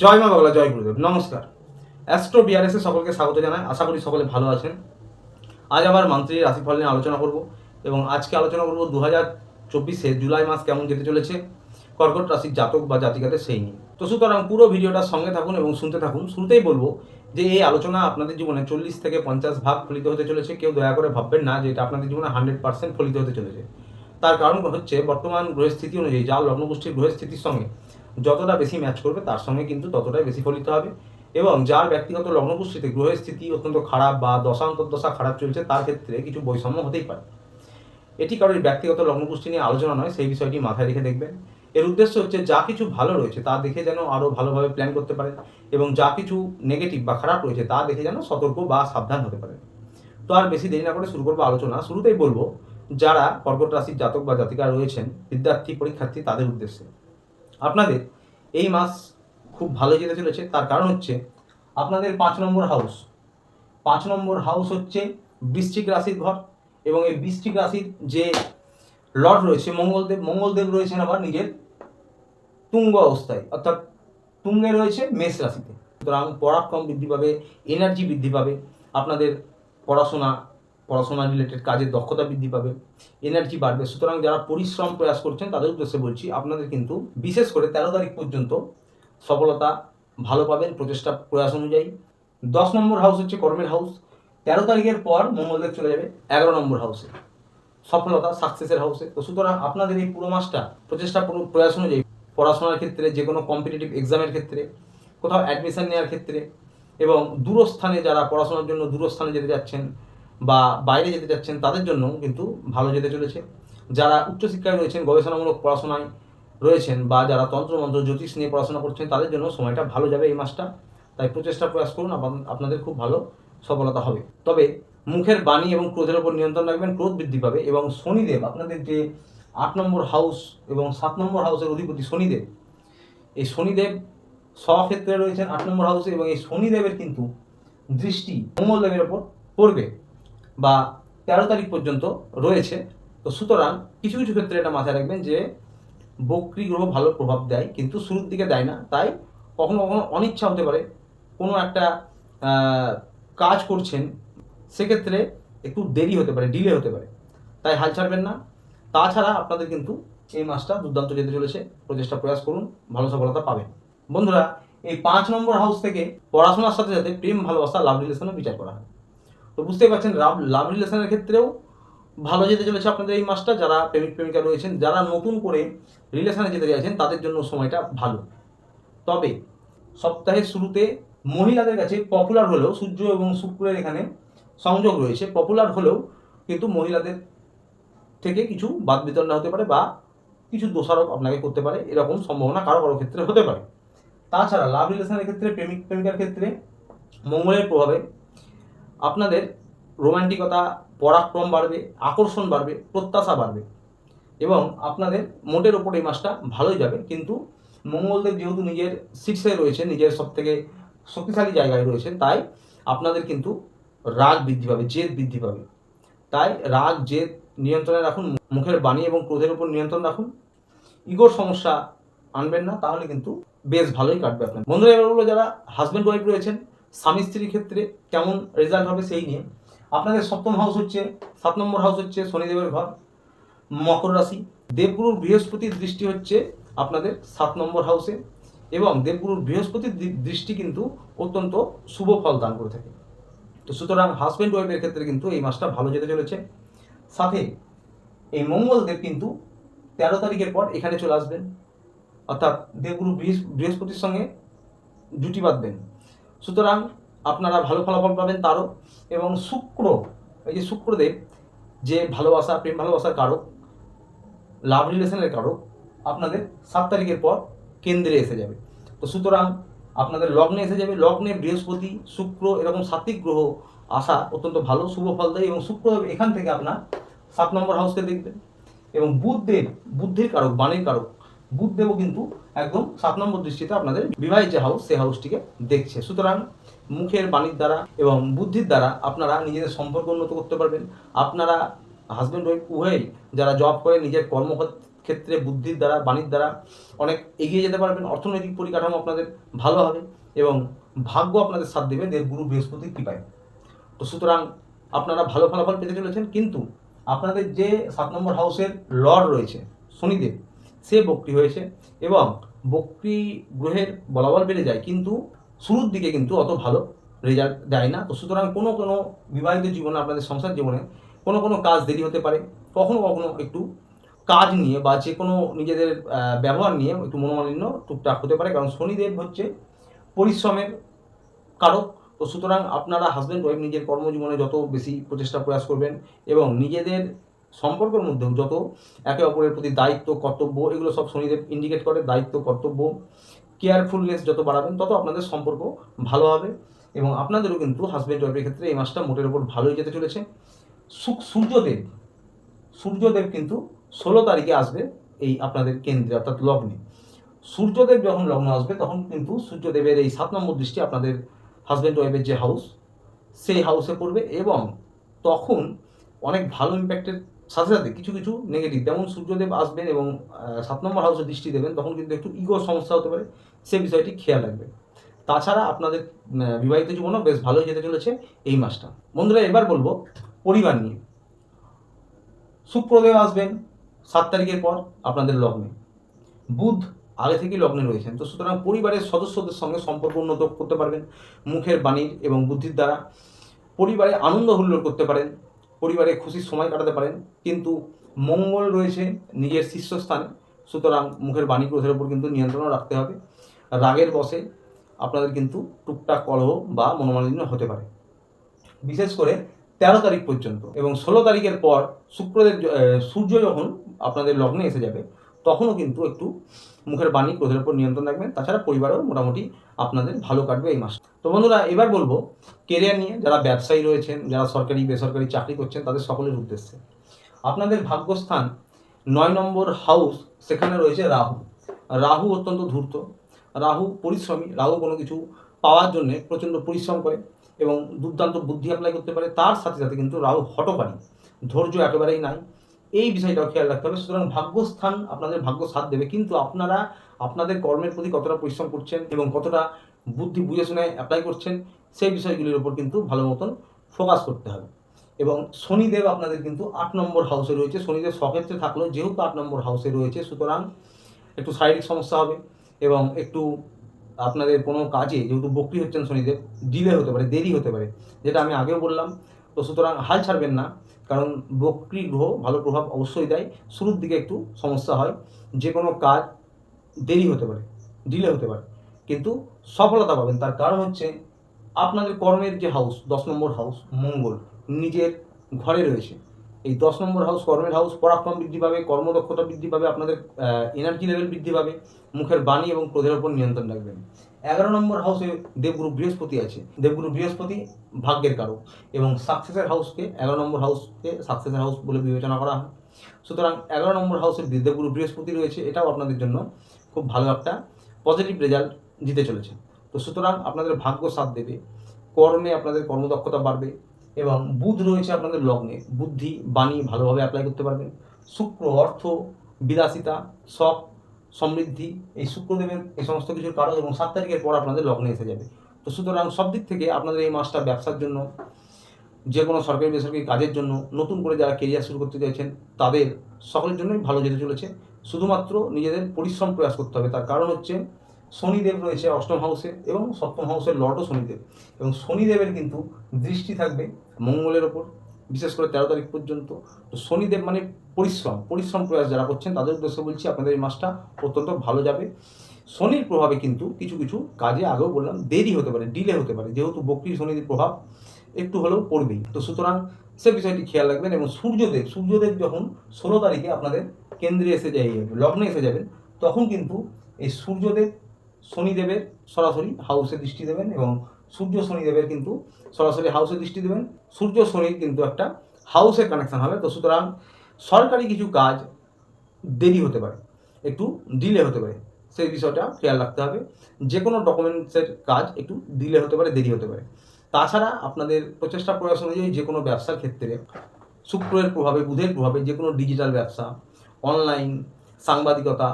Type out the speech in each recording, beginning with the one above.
জয় মা বাংলা, জয় গুরুদেব। নমস্কার। অ্যাস্ট্রো বিআরএসে সকলকে স্বাগত জানাই। আশা করি সকলে ভালো আছেন। আজ আবার মান্ত্রীর রাশিফল নিয়ে আলোচনা করব এবং আজকে আলোচনা করব দু হাজার চব্বিশে জুলাই মাস কেমন যেতে চলেছে, কর্কট রাশির জাতক বা জাতিকাদের সেই নিয়ে। তো সুতরাং পুরো ভিডিওটার সঙ্গে থাকুন এবং শুনতে থাকুন। শুরুতেই বলব যে এই আলোচনা আপনাদের জীবনে চল্লিশ থেকে পঞ্চাশ ভাগ ফলিত হতে চলেছে। কেউ দয়া করে ভাববেন না যে এটা আপনাদের জীবনে হান্ড্রেড পার্সেন্ট ফলিত হতে চলেছে। তার কারণ হচ্ছে বর্তমান গ্রহস্থিতি অনুযায়ী, যা লগ্নগোষ্ঠীর গ্রহস্থিতির সঙ্গে যতটা বেশি ম্যাচ করবে, তার সঙ্গে কিন্তু ততটাই বেশি ফলিত হবে। এবং যার ব্যক্তিগত লগ্নগোষ্ঠীতে গ্রহের স্থিতি অত্যন্ত খারাপ বা দশান্তর দশা খারাপ চলছে, তার ক্ষেত্রে কিছু বৈষম্য হতেই পারে। এটি কারোর ব্যক্তিগত লগ্নগোষ্ঠী নিয়ে আলোচনা নয়, সেই বিষয়টি মাথায় রেখে দেখবেন। এর উদ্দেশ্য হচ্ছে যা কিছু ভালো রয়েছে, তা দেখে যেন আরও ভালোভাবে প্ল্যান করতে পারেন এবং যা কিছু নেগেটিভ বা খারাপ রয়েছে, তা দেখে যেন সতর্ক বা সাবধান হতে পারেন। তো আর বেশি দেরি না করে শুরু করব আলোচনা। শুরুতেই বলব, যারা কর্কট রাশির জাতক বা জাতিকা রয়েছেন, বিদ্যার্থী, পরীক্ষার্থী, তাদের উদ্দেশ্যে। আপনাদের এই মাস খুব ভালো যেতে চলেছে, তার কারণ হচ্ছে আপনাদের পাঁচ নম্বর হাউস পাঁচ নম্বর হাউস হচ্ছে বৃশ্চিক রাশির ঘর এবং এই বৃশ্চিক রাশির যে লর্ড রয়েছে, মঙ্গলদেব মঙ্গলদেব রয়েছেন আবার নিজের তুঙ্গ অবস্থায়, অর্থাৎ তুঙ্গে রয়েছে মেষ রাশিতে। সুতরাং পরাক্রম বৃদ্ধি পাবে এনার্জি বৃদ্ধি পাবে, আপনাদের পড়াশোনা পড়াশোনা রিলেটেড কাজের দক্ষতা বৃদ্ধি পাবে এনার্জি বাড়বে। সুতরাং যারা পরিশ্রম প্রয়াস করছেন, তাদের উদ্দেশ্যে বলছি, আপনাদের কিন্তু বিশেষ করে তেরো তারিখ পর্যন্ত সফলতা ভালো পাবেন প্রচেষ্টা প্রয়াস অনুযায়ী। দশ নম্বর হাউস হচ্ছে কর্মের হাউস তেরো তারিখের পর মঙ্গলদেব চলে যাবে এগারো নম্বর হাউসে সফলতা সাকসেসের হাউসে তো সুতরাং আপনাদের এই পুরো মাসটা প্রচেষ্টা পুরো প্রয়াস অনুযায়ী, পড়াশোনার ক্ষেত্রে যে কোনো কম্পিটিটিভ এক্সামের ক্ষেত্রে, কোথাও অ্যাডমিশন নেওয়ার ক্ষেত্রে এবং দূরস্থানে যারা পড়াশোনার জন্য দূরস্থানে যেতে যাচ্ছেন বা বাইরে যেতে যাচ্ছেন তাদের জন্য কিন্তু ভালো যেতে চলেছে। যারা উচ্চশিক্ষায় রয়েছেন, গবেষণামূলক পড়াশোনায় রয়েছেন বা যারা তন্ত্রমন্ত্র, জ্যোতিষ নিয়ে পড়াশোনা করছেন, তাদের জন্য সময়টা ভালো যাবে এই মাসটা। তাই প্রচেষ্টা প্রয়াস করুন আপনাদের খুব ভালো সফলতা হবে। তবে মুখের বাণী এবং ক্রোধের ওপর নিয়ন্ত্রণ রাখবেন, ক্রোধ বৃদ্ধি পাবে এবং শনিদেব, আপনাদের যে আট নম্বর হাউস এবং সাত নম্বর হাউসের অধিপতি শনিদেব, এই শনিদেব স্বক্ষেত্রে রয়েছেন আট নম্বর হাউসে এবং এই শনিদেবের কিন্তু দৃষ্টি মঙ্গলদেবের ওপর পড়বে। বা তেরো তারিখ পর্যন্ত রয়েছে। তো সুতরাং কিছু কিছু ক্ষেত্রে এটা মাথায় রাখবেন যে বক্রি গ্রহ ভালো প্রভাব দেয়, কিন্তু শুরুর দিকে দেয় না। তাই কখনো কখনো অনিচ্ছা হতে পারে কোনো একটা কাজ করছেন, সেক্ষেত্রে একটু দেরি হতে পারে ডিলে হতে পারে। তাই হাল ছাড়বেন না। তাছাড়া আপনাদের কিন্তু এই মাসটা দুর্দান্ত যেতে চলেছে। প্রচেষ্টা প্রয়াস করুন, ভালো সফলতা পাবেন। বন্ধুরা, এই পাঁচ নম্বর হাউস থেকে পড়াশোনার সাথে সাথে প্রেম, ভালোবাসা লাভ রিলেশনও বিচার করা হয়। তো বুঝতেই পারছেন লাভ লাভ রিলেশনের ক্ষেত্রেও ভালো যেতে চলেছে আপনাদের এই মাসটা, যারা প্রেমিক প্রেমিকা রয়েছেন, যারা নতুন করে রিলেশনে যেতে চাইছেন, তাদের জন্য সময়টা ভালো। তবে সপ্তাহের শুরুতে মহিলাদের কাছে পপুলার হলেও সূর্য এবং শুক্রের এখানে সংযোগ রয়েছে। পপুলার হলেও কিন্তু মহিলাদের থেকে কিছু বাদ বিতরণ হতে পারে বা কিছু দোষারোপ আপনাকে করতে পারে, এরকম সম্ভাবনা কারও কারও ক্ষেত্রে হতে পারে। তাছাড়া লাভ রিলেশনের ক্ষেত্রে, প্রেমিক প্রেমিকার ক্ষেত্রে মঙ্গলের প্রভাবে আপনাদের রোমান্টিকতা, পরাক্রম বাড়বে, আকর্ষণ বাড়বে, প্রত্যাশা বাড়বে এবং আপনাদের মোটের ওপর এই মাসটা ভালোই যাবে। কিন্তু মঙ্গলদেব যেহেতু নিজের শীর্ষে রয়েছে নিজের সব থেকে শক্তিশালী জায়গায় রয়েছেন, তাই আপনাদের কিন্তু রাগ বৃদ্ধি পাবে, জেদ বৃদ্ধি পাবে। তাই রাগ, জেদ নিয়ন্ত্রণে রাখুন, মুখের বাণী এবং ক্রোধের উপর নিয়ন্ত্রণ রাখুন। ইগোর সমস্যা আনবেন না, তাহলে কিন্তু বেশ ভালোই কাটবে আপনার। বন্ধুরা, এবার যারা হাজব্যান্ড ওয়াইফ রয়েছেন স্বামী স্ত্রীর ক্ষেত্রে কেমন রেজাল্ট হবে সেই নিয়ে। আপনাদের সপ্তম হাউস হচ্ছে, সাত নম্বর হাউস হচ্ছে শনিদেবের ঘর, মকর রাশি। দেবগুরুর বৃহস্পতির দৃষ্টি হচ্ছে আপনাদের সাত নম্বর হাউসে এবং দেবগুরুর বৃহস্পতির দৃষ্টি কিন্তু অত্যন্ত শুভ ফল দান করে থাকে। তো সুতরাং হাজব্যান্ড ওয়াইফের ক্ষেত্রে কিন্তু এই মাসটা ভালো যেতে চলেছে। সাথে এই মঙ্গলদেব কিন্তু তেরো তারিখের পর এখানে চলে আসবেন। অর্থাৎ দেবগুরু বৃহস্পতির সঙ্গে জুটি বাঁধবেন। সুতরাং আপনারা ভালো ফলাফল পাবেন তারও। এবং শুক্র, এই যে শুক্রদেব, যে ভালোবাসা, প্রেম ভালোবাসার কারক, লাভ রিলেশনের কারক, আপনাদের সাত তারিখের পর কেন্দ্রে এসে যাবে। তো সুতরাং আপনাদের লগ্নে এসে যাবে। লগ্নে বৃহস্পতি, শুক্র এরকম সাত্বিক গ্রহ আসা অত্যন্ত ভালো, শুভ ফল দেয় এবং শুক্র এখান থেকে আপনার সাত নম্বর হাউসকে দেখবেন। এবং বুধদেব, বুদ্ধির কারক, বাণীর কারক বুধদেবও কিন্তু একদম সাত নম্বর দৃষ্টিতে আপনাদের বিবাহিত যে হাউস সেই হাউসটিকে দেখছে। সুতরাং মুখের বাণীর দ্বারা এবং বুদ্ধির দ্বারা আপনারা নিজেদের সম্পর্ক উন্নত করতে পারবেন। আপনারা হাজব্যান্ড ওয়াইফ উভয়ই যারা জব করে নিজের কর্মক্ষেত্রে ক্ষেত্রে বুদ্ধির দ্বারা, বাণীর দ্বারা অনেক এগিয়ে যেতে পারবেন। অর্থনৈতিক পরিকাঠামো আপনাদের ভালো হবে এবং ভাগ্য আপনাদের সাথ দেবে দেব গুরু বৃহস্পতির কৃপায়। তো সুতরাং আপনারা ভালো ফলাফল পেতে চলেছেন। কিন্তু আপনাদের যে সাত নম্বর হাউসের লর্ড রয়েছে, শনিদেব সে বক্রি হয়েছে এবং বক্রি গ্রহের বলাবল বেড়ে যায়, কিন্তু শুরুর দিকে কিন্তু অত ভালো রেজাল্ট দেয় না। তো সুতরাং কোনো কোনো বিবাহিত জীবনে, আপনাদের সংসার জীবনে কোনো কোনো কাজ দেরি হতে পারে। কখনো কখনো একটু কাজ নিয়ে বা যে কোনো নিজেদের ব্যবহার নিয়ে একটু মনোমালিন্য টুকটাক হতে পারে, কারণ শনিদেব হচ্ছে পরিশ্রমের কারক। তো সুতরাং আপনারা হাজব্যান্ড ওয়াইফ নিজের কর্মজীবনে যত বেশি প্রচেষ্টা প্রয়াস করবেন এবং নিজেদের সম্পর্কের মধ্যেও যত একে অপরের প্রতি দায়িত্ব, কর্তব্য, এগুলো সব শনিদেব ইন্ডিকেট করে, দায়িত্ব, কর্তব্য কেয়ারফুলনেস যত বাড়াবেন, তত আপনাদের সম্পর্ক ভালো হবে এবং আপনাদেরও কিন্তু হাজব্যান্ড ওয়াইফের ক্ষেত্রে এই মাসটা মোটের ওপর ভালোই যেতে চলেছে। সূর্যদেব সূর্যদেব কিন্তু ষোলো তারিখে আসবে এই আপনাদের কেন্দ্রে, অর্থাৎ লগ্নে। সূর্যদেব যখন লগ্ন আসবে, তখন কিন্তু সূর্যদেবের এই সাত নম্বর দৃষ্টি আপনাদের হাজব্যান্ড ওয়াইফের যে হাউস সেই হাউসে পড়বে এবং তখন অনেক ভালো ইম্প্যাক্টের সাথে সাথে কিছু কিছু নেগেটিভ যেমন সূর্যদেব আসবেন এবং সাত নম্বর হাউসে দৃষ্টি দেবেন, তখন কিন্তু একটু ইগোর সমস্যা হতে পারে, সে বিষয়টি খেয়াল রাখবেন। তাছাড়া আপনাদের বিবাহিত জীবনও বেশ ভালোই যেতে চলেছে এই মাসটা। বন্ধুরা, এবার বলব পরিবার নিয়ে। শুক্রদেব আসবেন সাত তারিখের পর আপনাদের লগ্নে। বুধ আগে থেকেই লগ্নে রয়েছেন, তো সুতরাং পরিবারের সদস্যদের সঙ্গে সম্পর্ক উন্নত করতে পারবেন, মুখের বাণীর এবং বুদ্ধির দ্বারা। পরিবারে আনন্দ হুল্লোড় করতে পারেন পরিবারে খুশি সময় কাটাতে পারেন, কিন্তু মঙ্গল রয়েছে নিজের শীর্ষস্থানে। সুতরাং মুখের বাণী ক্রোধের উপর কিন্তু নিয়ন্ত্রণও রাখতে হবে। রাগের বসে আপনাদের কিন্তু টুকটাক কলহ বা মনোমালিন্য হতে পারে। বিশেষ করে তেরো তারিখ পর্যন্ত এবং ষোলো তারিখের পর শুক্রদের সূর্য যখন আপনাদের লগ্নে এসে যাবে তখনও কিন্তু একটু মুখের বাণী, ক্রোধের উপর নিয়ন্ত্রণ রাখবেন। তাছাড়া পরিবারও মোটামুটি আপনাদের ভালো কাটবে এই মাস তো বন্ধুরা, এবার বলব, কেরিয়ার নিয়ে যারা ব্যবসায়ী রয়েছেন, যারা সরকারি, বেসরকারি চাকরি করছেন, তাদের সকলের উদ্দেশ্যে। আপনাদের ভাগ্যস্থান নয় নম্বর হাউস সেখানে রয়েছে রাহু। রাহু অত্যন্ত ধূর্ত। রাহু পরিশ্রমী, রাহু কোনো কিছু পাওয়ার জন্য প্রচণ্ড পরিশ্রম করে এবং দুর্দান্ত বুদ্ধি অ্যাপ্লাই করতে পারে। তার সাথে সাথে কিন্তু রাহু হটকারী। ধৈর্য একেবারেই নাই। এই বিষয়টাও খেয়াল রাখতে হবে। সুতরাং ভাগ্যস্থান আপনাদের ভাগ্য সাথ দেবে। কিন্তু আপনারা, আপনাদের কর্মের প্রতি কতটা পরিশ্রম করছেন এবং কতটা বুদ্ধি, বুঝে শুনে অ্যাপ্লাই করছেন, সেই বিষয়গুলির উপর কিন্তু ভালো মতন ফোকাস করতে হবে। এবং শনিদেব আপনাদের কিন্তু আট নম্বর হাউসে রয়েছে। শনিদেব সক্ষেত্রে থাকলেও যেহেতু আট নম্বর হাউসে রয়েছে, সুতরাং একটু শারীরিক সমস্যা হবে এবং একটু আপনাদের কোনো কাজে, যেহেতু বকরি হচ্ছেন শনিদেব ডিলে হতে পারে, দেরি হতে পারে, যেটা আমি আগেও বললাম। তো সুতরাং হাল ছাড়বেন না, কারণ বক্রি গ্রহ ভালো প্রভাব অবশ্যই দেয়। শুরুর দিকে একটু সমস্যা হয়, যে কোনো কাজ দেরি হতে পারে ডিলে হতে পারে, কিন্তু সফলতা পাবেন। তার কারণ হচ্ছে আপনাদের কর্মের যে হাউস দশ নম্বর হাউস মঙ্গল, নিজের ঘরে রয়েছে। এই দশ নম্বর হাউস কর্মের হাউস পরাক্রম বৃদ্ধি পাবে, কর্মদক্ষতা বৃদ্ধি পাবে, আপনাদের এনার্জি লেভেল বৃদ্ধি পাবে, মুখের বাণী এবং ক্রোধের উপর নিয়ন্ত্রণ রাখবেন। এগারো নম্বর হাউসে দেবগুরু বৃহস্পতি আছে। দেবগুরু বৃহস্পতি ভাগ্যের কারক এবং সাকসেসের হাউসকে এগারো নম্বর হাউসকে সাকসেসের হাউস বলে বিবেচনা করা হয়। সুতরাং এগারো নম্বর হাউসে দেবগুরু বৃহস্পতি রয়েছে, এটাও আপনাদের জন্য খুব ভালো একটা পজিটিভ রেজাল্ট দিতে চলেছে। তো সুতরাং আপনাদের ভাগ্য সাথ দেবে, কর্মে আপনাদের কর্মদক্ষতা বাড়বে এবং বুধ রয়েছে আপনাদের লগ্নে। বুদ্ধি, বাণী ভালোভাবে অ্যাপ্লাই করতে পারবেন। শুক্র অর্থ, বিলাসিতা, শখ, সমৃদ্ধি, এই শুক্রদেবের এই সমস্ত কিছুর কারণ এবং সাত তারিখের পর আপনাদের লগ্নে এসে যাবে। তো সুতরাং সব দিক থেকে আপনাদের এই মাসটা ব্যবসার জন্য যে কোনো সরকারি, বেসরকারি কাজের জন্য নতুন করে যারা কেরিয়ার শুরু করতে চাইছেন, তাদের সকলের জন্যই ভালো যেতে চলেছে। শুধুমাত্র নিজেদের পরিশ্রম প্রয়াস করতে হবে। তার কারণ হচ্ছে, শনিদেব রয়েছে অষ্টম হাউসে এবং সপ্তম হাউসের লর্ডও শনিদেব। এবং শনিদেবের কিন্তু দৃষ্টি থাকবে মঙ্গলের ওপর, বিশেষ করে তেরো তারিখ পর্যন্ত। তো শনিদেব মানে পরিশ্রম পরিশ্রম প্রয়াস যারা করছেন, তাদের উদ্দেশ্যে বলছি আপনাদের এই মাসটা অত্যন্ত ভালো যাবে। শনির প্রভাবে কিন্তু কিছু কিছু কাজে আগেও বললাম, দেরি হতে পারে ডিলে হতে পারে। যেহেতু বক্রি শনির প্রভাব একটু হলেও পড়বেই। তো সুতরাং সে বিষয়টি খেয়াল রাখবেন এবং সূর্যদেব সূর্যদেব যখন ষোলো তারিখে আপনাদের কেন্দ্রে এসে যাই লগ্নে এসে যাবেন, তখন কিন্তু এই সূর্যদেব, শনিদেবের সরাসরি হাউসে দৃষ্টি দেবেন এবং সূর্য শনিদেবের কিন্তু সরাসরি হাউসে দৃষ্টি দেবেন। সূর্য শনির কিন্তু একটা হাউসের কানেকশন হবে। তো সুতরাং সরকারি কিছু কাজ দেরি হতে পারে, একটু ডিলে হতে পারে। সেই বিষয়টা খেয়াল রাখতে হবে। যে কোনো ডকুমেন্টসের কাজ একটু ডিলে হতে পারে, দেরি হতে পারে। তাছাড়া আপনাদের প্রচেষ্টা প্রয়াস অনুযায়ী যে কোনো ব্যবসার ক্ষেত্রে শুক্রের প্রভাবে, বুধের প্রভাবে যে কোনো ডিজিটাল ব্যবসা অনলাইন সাংবাদিকতা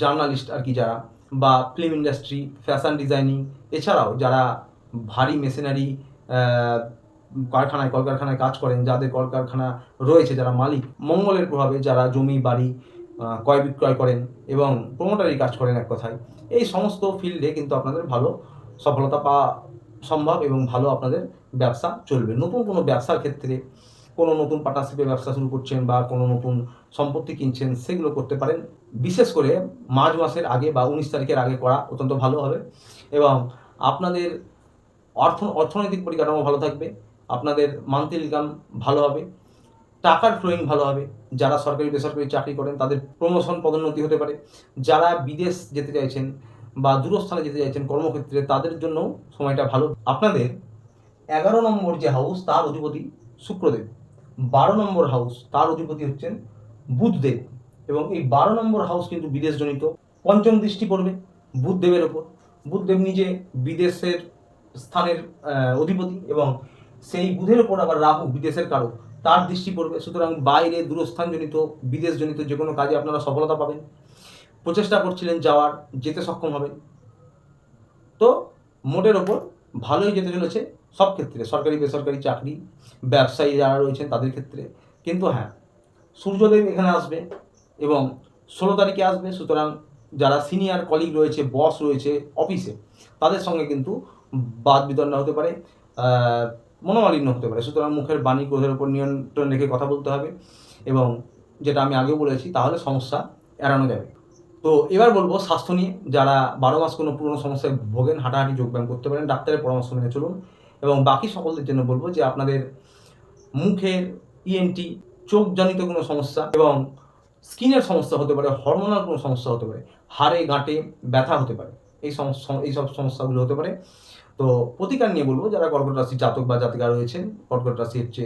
জার্নালিস্ট আর কি যারা, বা ফিল্ম ইন্ডাস্ট্রি ফ্যাশন ডিজাইনিং এছাড়াও যারা ভারী মেশিনারি কারখানায়, কলকারখানায় কাজ করেন, যাদের কলকারখানা রয়েছে, যারা মালিক, মঙ্গলের প্রভাবে যারা জমি, বাড়ি ক্রয় বিক্রয় করেন এবং প্রমোটারি কাজ করেন এক কথায়। এই সমস্ত ফিল্ডে কিন্তু আপনাদের ভালো সফলতা পাওয়া সম্ভব এবং ভালো আপনাদের ব্যবসা চলবে। নতুন কোনো ব্যবসার ক্ষেত্রে কোনো নতুন পার্টনারশিপে ব্যবসা শুরু করছেন বা কোনো নতুন সম্পত্তি কিনছেন, সেগুলো করতে পারেন। বিশেষ করে মার্চ মাসের আগে বা উনিশ তারিখের আগে করা অত্যন্ত ভালো হবে এবং আপনাদের অর্থ, অর্থনৈতিক পরিকাঠামো ভালো থাকবে, আপনাদের মান্থলি ইনকাম ভালো হবে, টাকার ফ্লোয়িং ভালো হবে, যারা সরকারি, বেসরকারি চাকরি করেন, তাদের প্রমোশন পদোন্নতি হতে পারে, যারা বিদেশ যেতে চাইছেন বা দূরস্থানে যেতে চাইছেন কর্মক্ষেত্রে, তাদের জন্য সময়টা ভালো। আপনাদের এগারো নম্বর যে হাউস তার অধিপতি শুক্রদেব। বারো নম্বর হাউস তার অধিপতি হচ্ছেন বুধদেব। এবং এই বারো নম্বর হাউস কিন্তু বিদেশজনিত। পঞ্চম দৃষ্টি পড়বে বুধদেবের ওপর। বুধদেব নিজে বিদেশের স্থানের অধিপতি এবং সেই বুধের ওপর আবার রাহু বিদেশের কারক। তার দৃষ্টি পড়বে। সুতরাং বাইরে দূরস্থানজনিত, বিদেশজনিত যে কোনো কাজে আপনারা সফলতা পাবেন। প্রচেষ্টা করছিলেন যাওয়ার, যেতে সক্ষম হবেন। তো মোটের ওপর ভালোই যেতে চলেছে সব ক্ষেত্রে। সরকারি, বেসরকারি চাকরি, ব্যবসায়ী যারা রয়েছেন তাদের ক্ষেত্রে। কিন্তু হ্যাঁ সূর্যদেব এখানে আসবে এবং ষোলো তারিখে আসবে। সুতরাং যারা সিনিয়র কলিগ রয়েছে বস রয়েছে অফিসে তাদের সঙ্গে কিন্তু বাদ বিতণ্ডা হতে পারে মনোমালিন্য হতে পারে। সুতরাং মুখের বাণী ক্রোধের উপর নিয়ন্ত্রণ রেখে কথা বলতে হবে এবং যেটা আমি আগেও বলেছি, তাহলে সমস্যা এড়ানো যাবে। তো এবার বলব স্বাস্থ্য নিয়ে। যারা বারো মাস কোনো পুরনো সমস্যায় ভোগেন, হাঁটাহাঁটি, যোগব্যায়াম করতে পারেন, ডাক্তারের পরামর্শ মেনে চলুন। এবং বাকি সকলদের জন্য বলব যে আপনাদের মুখের ইএনটি চোখজনিত কোনো সমস্যা এবং স্কিনের সমস্যা হতে পারে, হরমোনাল কোনো সমস্যা হতে পারে, হাড়ে, গাঁটে ব্যথা হতে পারে। এই সমস্যা, এই সব সমস্যাগুলো হতে পারে। তো প্রতিকার নিয়ে বলব, যারা কর্কট রাশির জাতক বা জাতিকা রয়েছেন, কর্কট রাশি হচ্ছে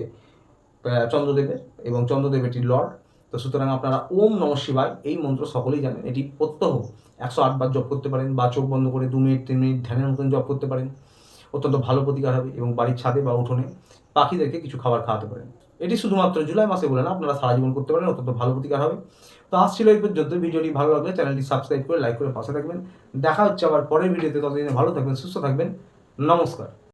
চন্দ্রদেবের এবং চন্দ্রদেব এটির লর্ড। তো সুতরাং আপনারা ওম নম শিবায় এই মন্ত্র সকলেই জানেন, এটি প্রত্যহ একশো আটবার জপ করতে পারেন বা চোখ বন্ধ করে দু মিনিট, তিন মিনিট ধ্যানের মতন জপ করতে পারেন। অত্যন্ত ভালো প্রতিকার হবে এবং বাড়ির ছাদে বা উঠোনে পাখিদেরকে কিছু খাবার খাওয়াতে পারেন। এটি শুধুমাত্র জুলাই মাসে বলে না, আপনারা সারা জীবন করতে পারেন, অত্যন্ত ভালো প্রতিকার হবে। তো আসছিল এই পর্যন্ত ভিডিওটি ভালো লাগলে চ্যানেলটি সাবস্ক্রাইব করে লাইক করে পাশে থাকবেন। দেখা হচ্ছে আবার পরের ভিডিওতে। ততদিনে ভালো থাকবেন, সুস্থ থাকবেন। নমস্কার।